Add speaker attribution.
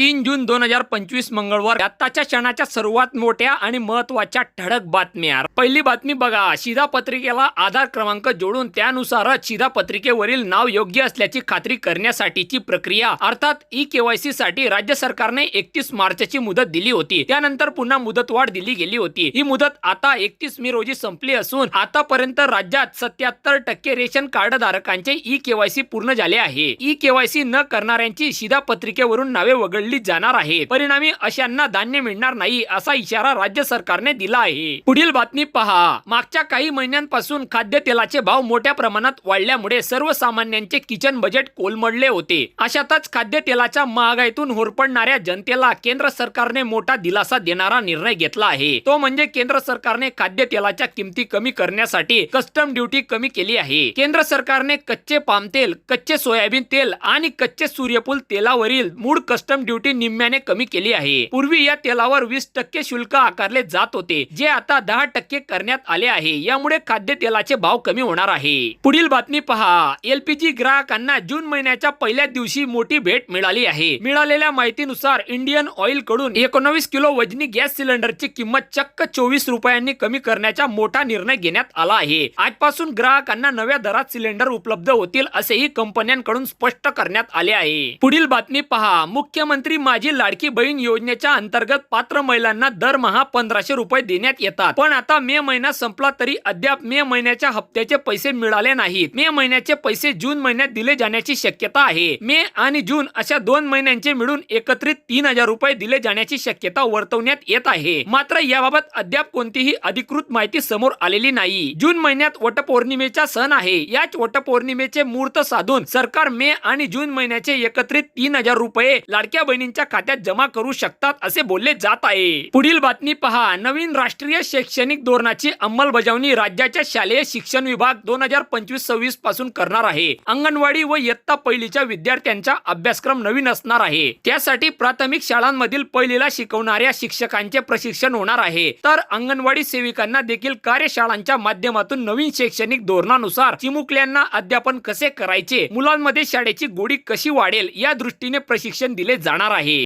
Speaker 1: तीन जून दोन हजार पंचवीस मंगळवार आत्ताच्या क्षणाच्या सर्वात मोठ्या आणि महत्त्वाच्या ठळक बातम्या. पहिली बातमी बघा. शिधापत्रिकेला आधार क्रमांक जोडून त्यानुसारच शिधापत्रिकेवरील नाव योग्य असल्याची खात्री करण्यासाठीची प्रक्रिया अर्थात ई केवायसी साठी राज्य सरकारने एकतीस मार्चची मुदत दिली होती. त्यानंतर पुन्हा मुदतवाढ दिली गेली होती. ही मुदत आता एकतीस मे रोजी संपली असून आतापर्यंत राज्यात सत्याहत्तर टक्के रेशन कार्ड धारकांचे ई केवायसी पूर्ण झाले आहे. ई केवायसी न करणाऱ्यांची शिधापत्रिकेवरून नावे वगळली जाणार आहेत. परिणामी अशांना धान्य मिळणार नाही असा इशारा राज्य सरकारने दिला आहे. पुढील बातमी पहा मागच्या काही महिन्यांपासून खाद्यतेलाचे भाव मोठ्या प्रमाणात वाढल्यामुळे सर्वसामान्यांचे किचन बजेट कोलमडले होते. अशातच खाद्यतेलाच्या महागाईतून होरपडणाऱ्या जनतेला केंद्र सरकारने मोठा दिलासा देणारा निर्णय घेतला आहे. तो म्हणजे केंद्र सरकारने खाद्यतेलाच्या किमती कमी करण्यासाठी कस्टम ड्युटी कमी केली आहे. केंद्र सरकारने कच्चे पाम तेल कच्चे सोयाबीन तेल आणि कच्चे सूर्यफूल तेलावरील मूळ कस्टम ड्युटी निम्म्याने कमी केली आहे. पूर्वी या तेलावर वीस टक्के शुल्क आकारले जात होते जे आता दहा टक्के करण्यात आले आहे. यामुळे खाद्यतेलाचे भाव कमी होणार आहे. पुढील बातमी पहा. एलपीजी ग्राहकांना जून महिन्याच्या पहिल्या दिवशी मोठी भेट मिळाली आहे. मिळालेल्या माहितीनुसार इंडियन ऑइलकडून एकोणवीस किलो वजनी गॅस सिलेंडरची किंमत चक्क चोवीस रुपयांनी कमी करण्याचा मोठा निर्णय घेण्यात आला आहे. आजपासून ग्राहकांना नव्या दरात सिलेंडर उपलब्ध होतील असेही कंपन्यांकडून स्पष्ट करण्यात आले आहे. पुढील बातमी पहा. मुख्यमंत्री माझी लाडकी बहीण योजनेच्या अंतर्गत पात्र महिलांना दरमहा पंधराशे रुपये देण्यात येतात. पण आता मे महिना संपला तरी अद्याप मे महिन्याच्या हप्त्याचे पैसे मिळाले नाहीत. मे महिन्याचे पैसे जून महिन्यात दिले जाण्याची शक्यता आहे. मे आणि जून अशा दोन महिन्यांचे मिळून एकत्रित तीन हजार रुपये दिले जाण्याची शक्यता वर्तवण्यात येत आहे. मात्र याबाबत अद्याप कोणतीही अधिकृत माहिती समोर आलेली नाही. जून महिन्यात वटपौर्णिमेचा सण आहे. याच वटपौर्णिमेचे मुहूर्त साधून सरकार मे आणि जून महिन्याचे एकत्रित तीन हजार रुपये लाडक्या बहिणींच्या खात्यात जमा करू शकतात असे बोलले जात आहे. पुढील बातमी पहा. नवीन राष्ट्रीय शैक्षणिक धोरणाची अंमलबजावणी राज्याच्या शालेय शिक्षण विभाग दोन हजार पंचवीस सव्वीसपासून करणार आहे. अंगणवाडी व इयत्ता पहिलीच्या विद्यार्थ्यांचा अभ्यासक्रम नवीन असणार आहे. त्यासाठी प्राथमिक शाळांमधील पहिलीला शिकवणाऱ्या शिक्षकांचे प्रशिक्षण होणार आहे. तर अंगणवाडी सेविकांना देखील कार्यशाळांच्या माध्यमातून नवीन शैक्षणिक धोरणानुसार चिमुकल्यांना अध्यापन कसे करायचे मुलांमध्ये शाळेची गोडी कशी वाढेल या दृष्टीने प्रशिक्षण दिले जाणार आहे.